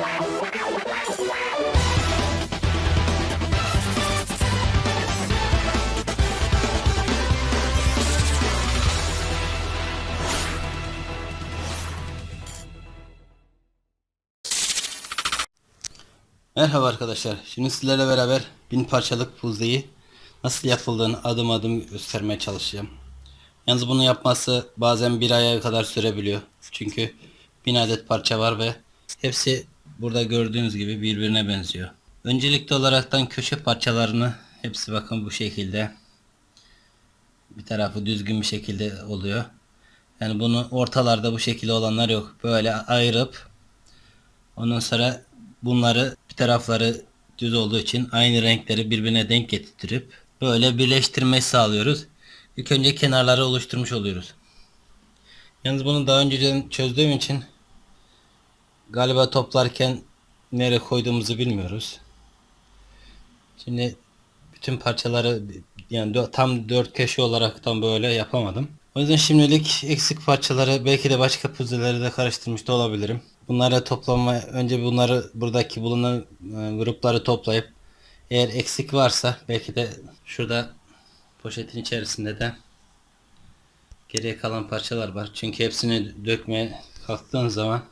Merhaba arkadaşlar. Şimdi sizlerle beraber bin parçalık fuzeyi nasıl yapıldığını adım adım göstermeye çalışacağım. Yalnız bunu yapması bazen bir aya kadar sürebiliyor. Çünkü bin adet parça var ve hepsi burada gördüğünüz gibi birbirine benziyor. Öncelikli olaraktan köşe parçalarını hepsi bakın bu şekilde bir tarafı düzgün bir şekilde oluyor. Yani bunu ortalarda bu şekilde olanlar yok. Böyle ayırıp Ondan sonra bunları bir tarafları düz olduğu için aynı renkleri birbirine denk getirip böyle birleştirmeyi sağlıyoruz. İlk önce kenarları oluşturmuş oluyoruz. Yalnız bunu daha önceden çözdüğüm için galiba toplarken nereye koyduğumuzu bilmiyoruz. Şimdi bütün parçaları yani tam dört köşe olaraktan böyle yapamadım. O yüzden şimdilik eksik parçaları belki de başka puzzle'leri de karıştırmış da olabilirim. Bunları toplama önce bunları buradaki bulunan e, grupları toplayıp eğer eksik varsa belki de şurada poşetin içerisinde de geriye kalan parçalar var. Çünkü hepsini dökmeye kalktığın zaman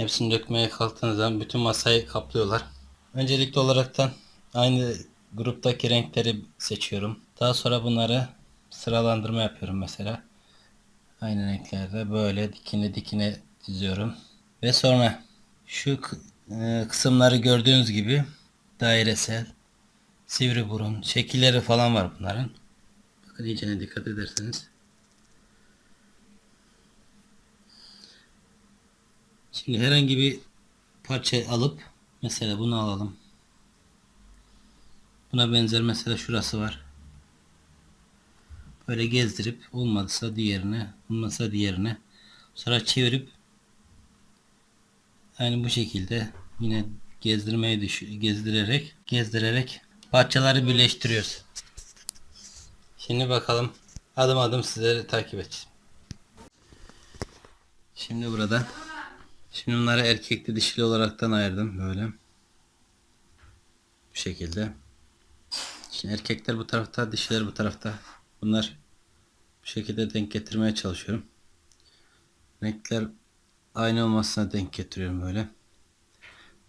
hepsini dökmeye kalktığın zaman bütün masayı kaplıyorlar. Öncelikli olaraktan aynı gruptaki renkleri seçiyorum. Daha sonra bunları sıralandırma yapıyorum mesela. Aynı renklerde böyle dikine dikine diziyorum. Ve sonra şu e, kısımları gördüğünüz gibi dairesel, sivri burun, şekilleri falan var bunların. Bakın iyicene dikkat ederseniz. Şimdi herhangi bir parça alıp mesela bunu alalım. Buna benzer mesela şurası var. Böyle gezdirip olmadıysa diğerine, olmazsa diğerine sonra çevirip yani bu şekilde yine gezdirmeye düş gezdirerek gezdirerek parçaları birleştiriyoruz. Şimdi bakalım adım adım sizleri takip edeceğim. Şimdi burada şimdi bunları erkekli dişili olaraktan ayırdım böyle. Bu şekilde. Şimdi erkekler bu tarafta, dişiler bu tarafta. Bunlar bu şekilde denk getirmeye çalışıyorum. Renkler aynı olmasına denk getiriyorum böyle.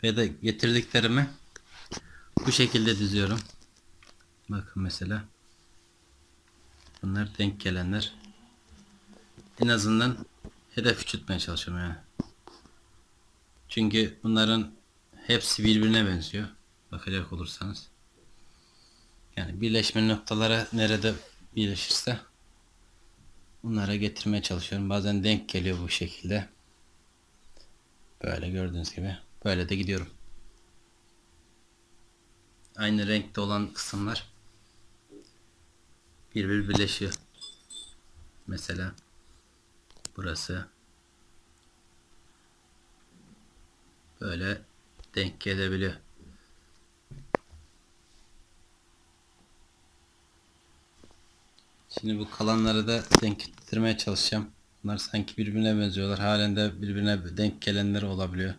Ve de getirdiklerimi bu şekilde diziyorum. Bakın mesela. Bunlar denk gelenler. En azından hedef küçültmeye çalışıyorum yani. Çünkü bunların hepsi birbirine benziyor. Bakacak olursanız. Yani birleşme noktaları nerede birleşirse bunlara getirmeye çalışıyorum. Bazen denk geliyor bu şekilde. Böyle gördüğünüz gibi. Böyle de gidiyorum. Aynı renkte olan kısımlar birbir birleşiyor. Mesela burası böyle denk gelebiliyor. Şimdi bu kalanları da denk getirmeye çalışacağım. Bunlar sanki birbirine benziyorlar. Halen de birbirine denk gelenleri olabiliyor.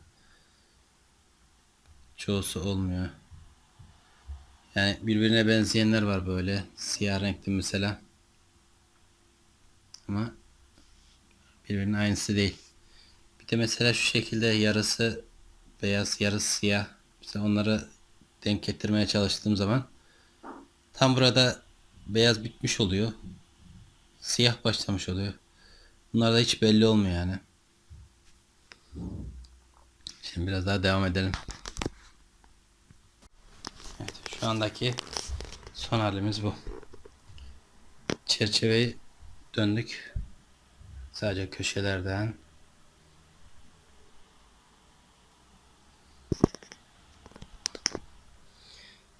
Çoğusu olmuyor. Yani birbirine benzeyenler var böyle. Siyah renkli mesela. Ama birbirinin aynısı değil. Bir de mesela şu şekilde yarısı beyaz yarısı siyah. Mesela onları denk getirmeye çalıştığım zaman tam burada beyaz bitmiş oluyor. Siyah başlamış oluyor. Bunlar da hiç belli olmuyor yani. Şimdi biraz daha devam edelim. Evet, şu andaki son halimiz bu. Çerçeveyi döndük. Sadece köşelerden.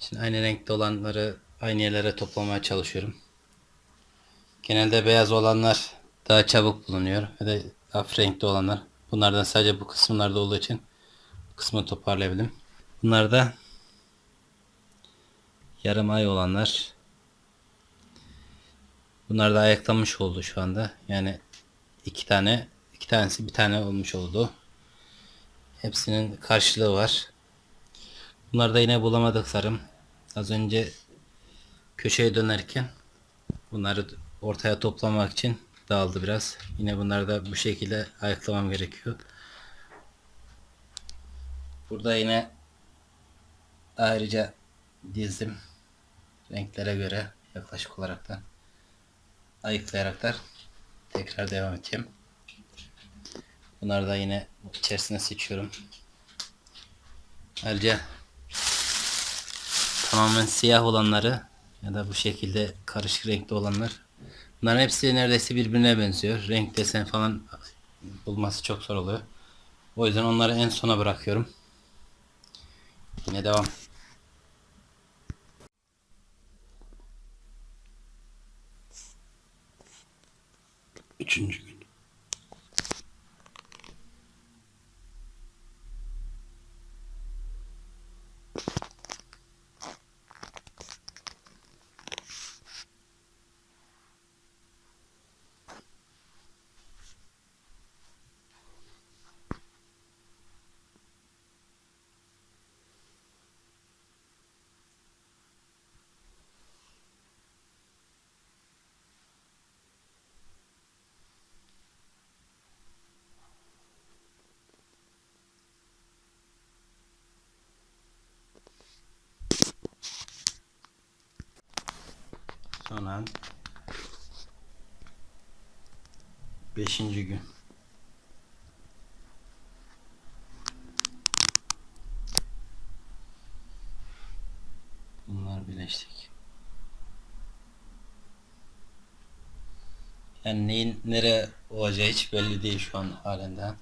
Şimdi aynı renkte olanları aynı yerlere toplamaya çalışıyorum. Genelde beyaz olanlar daha çabuk bulunuyor ve de hafif renkli olanlar. Bunlardan sadece bu kısımlarda olduğu için bu kısmı toparlayabildim. Bunlar da yarım ay olanlar. Bunlar da ayaklanmış oldu şu anda. Yani iki tane iki tanesi bir tane olmuş oldu. Hepsinin karşılığı var. Bunlarda yine bulamadıklarım. Az önce köşeye dönerken bunları ortaya toplamak için dağıldı biraz. Yine bunları da bu şekilde ayıklamam gerekiyor. Burada yine ayrıca dizdim renklere göre yaklaşık olarak da ayıklayarak da tekrar devam edeceğim. Bunları da yine içerisine seçiyorum. Ayrıca tamamen siyah olanları ya da bu şekilde karışık renkli olanlar bunların hepsi neredeyse birbirine benziyor. Renk desen falan bulması çok zor oluyor. O yüzden onları en sona bırakıyorum. Yine devam. Üçüncü gün. Sonra beşinci gün. Bunlar birleştik. Yani neyin nere olacağı hiç belli değil şu an halinden.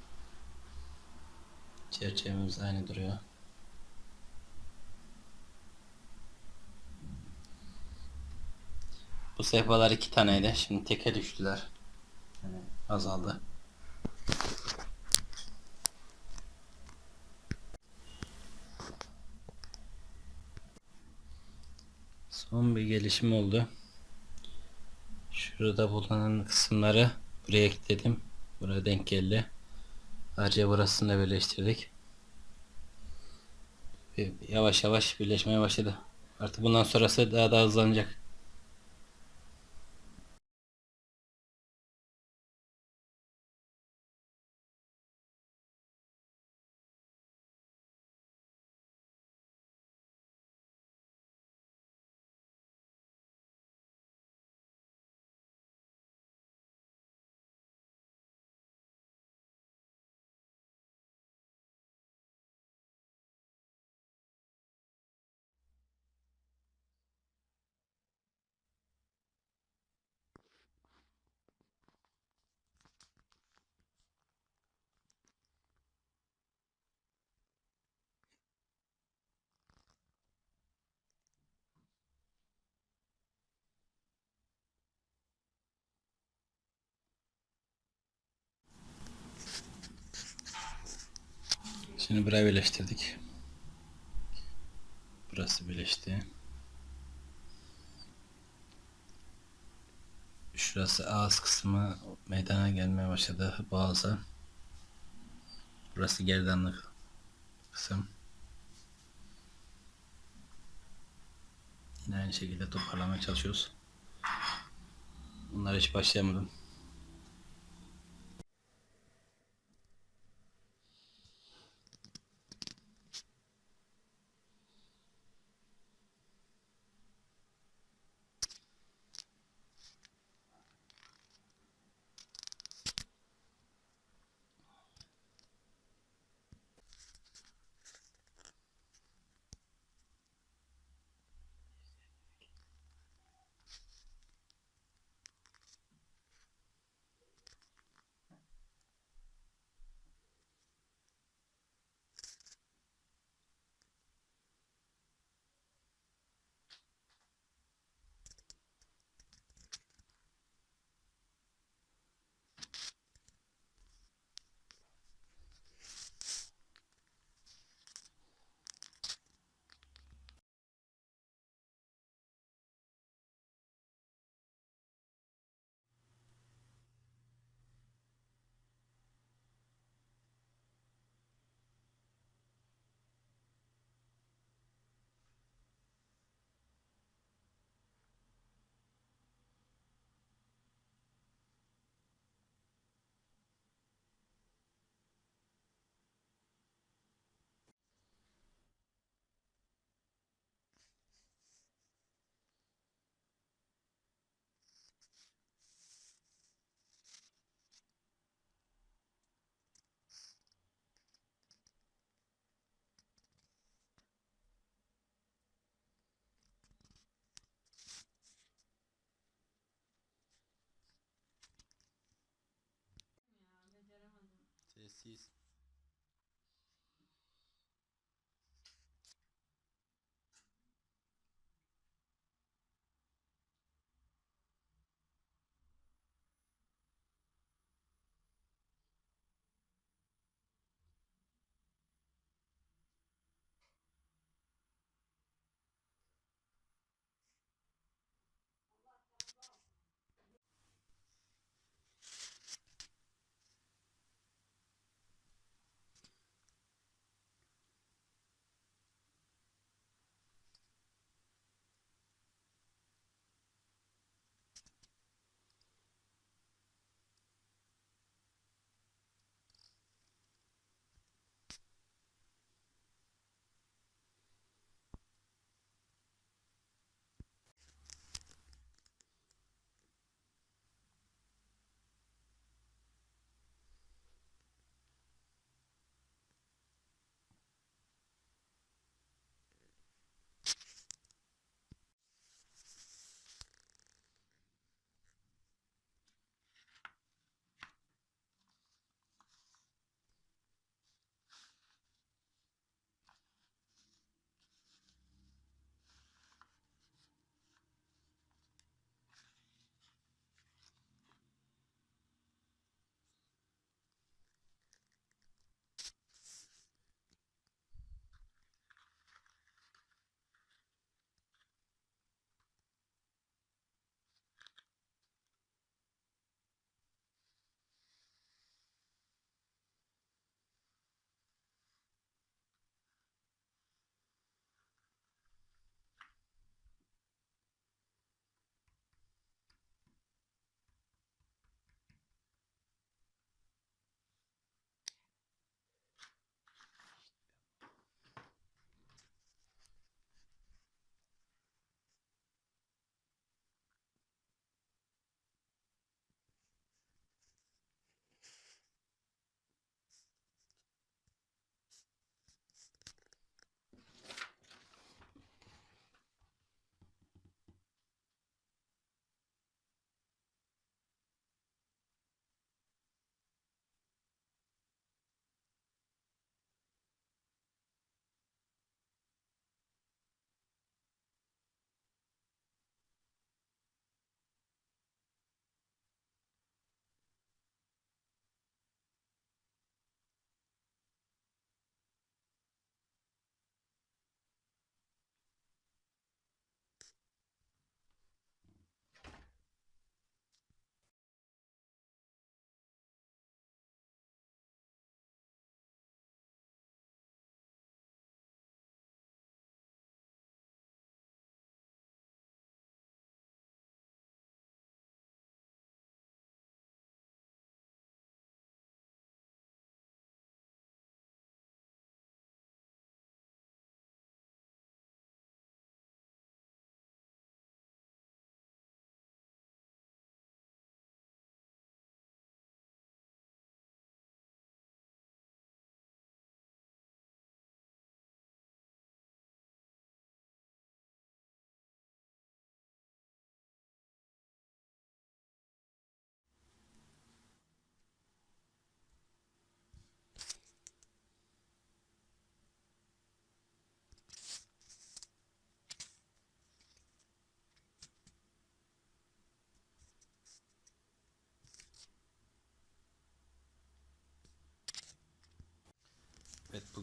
Çerçevemiz aynı duruyor. Bu sehpalar iki taneydi. Şimdi teke düştüler. Yani azaldı. Son bir gelişim oldu. Şurada bulunan kısımları buraya ekledim. Buraya denk geldi. Ayrıca burasını da birleştirdik. Bir- Yavaş yavaş birleşmeye başladı. Artık bundan sonrası daha da hızlanacak. Şimdi burayı birleştirdik. Burası birleşti. Şurası ağız kısmı meydana gelmeye başladı boğaza. Burası gerdanlık kısım. Yine aynı şekilde toparlamaya çalışıyoruz. Bunlara hiç başlayamadım. this is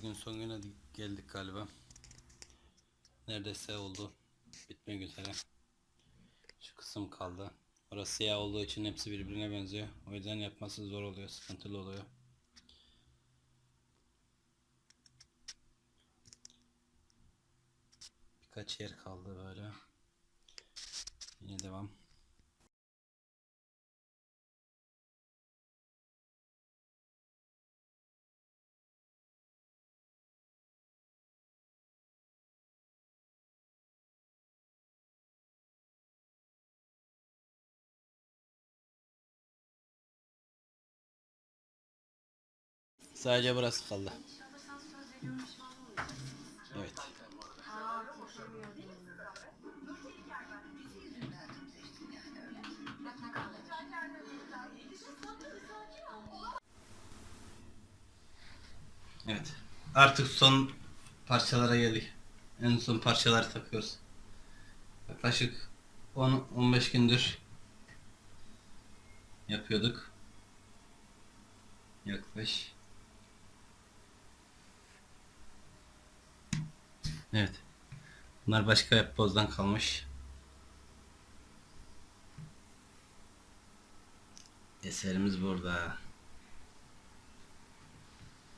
bugün son güne geldik galiba. Neredeyse oldu. Bitmek üzere. Şu kısım kaldı. Orası siyah olduğu için hepsi birbirine benziyor. O yüzden yapması zor oluyor, sıkıntılı oluyor. Birkaç yer kaldı böyle. Yine devam. Sadece burası kaldı. Evet. Evet. Artık son parçalara geldik. En son parçaları takıyoruz. Yaklaşık 10-15 gündür yapıyorduk. Yaklaş. Evet. Bunlar başka yapbozdan kalmış. Eserimiz burada.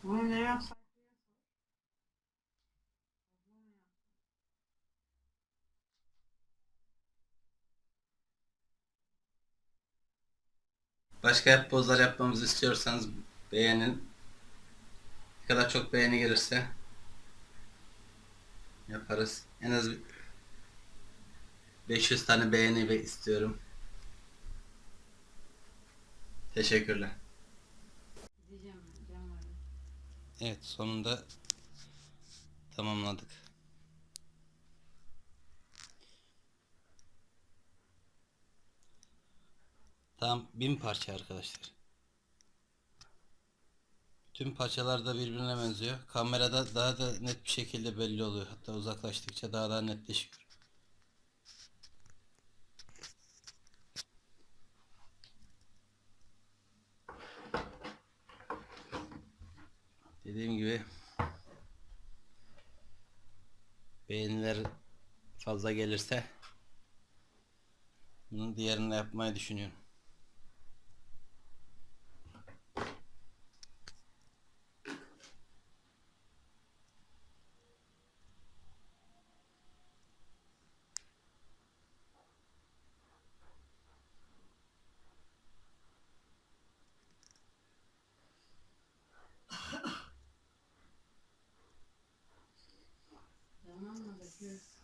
Bunu ne yapsak? Başka yapbozlar yapmamızı istiyorsanız beğenin. Ne kadar çok beğeni gelirse yaparız. En az 500 tane beğeni be- istiyorum. Teşekkürler. Evet sonunda tamamladık. Tam bin parça arkadaşlar. Tüm parçalar da birbirine benziyor. Kamerada daha da net bir şekilde belli oluyor. Hatta uzaklaştıkça daha da netleşiyor. Dediğim gibi beğeniler fazla gelirse bunun diğerini yapmayı düşünüyorum. Yes.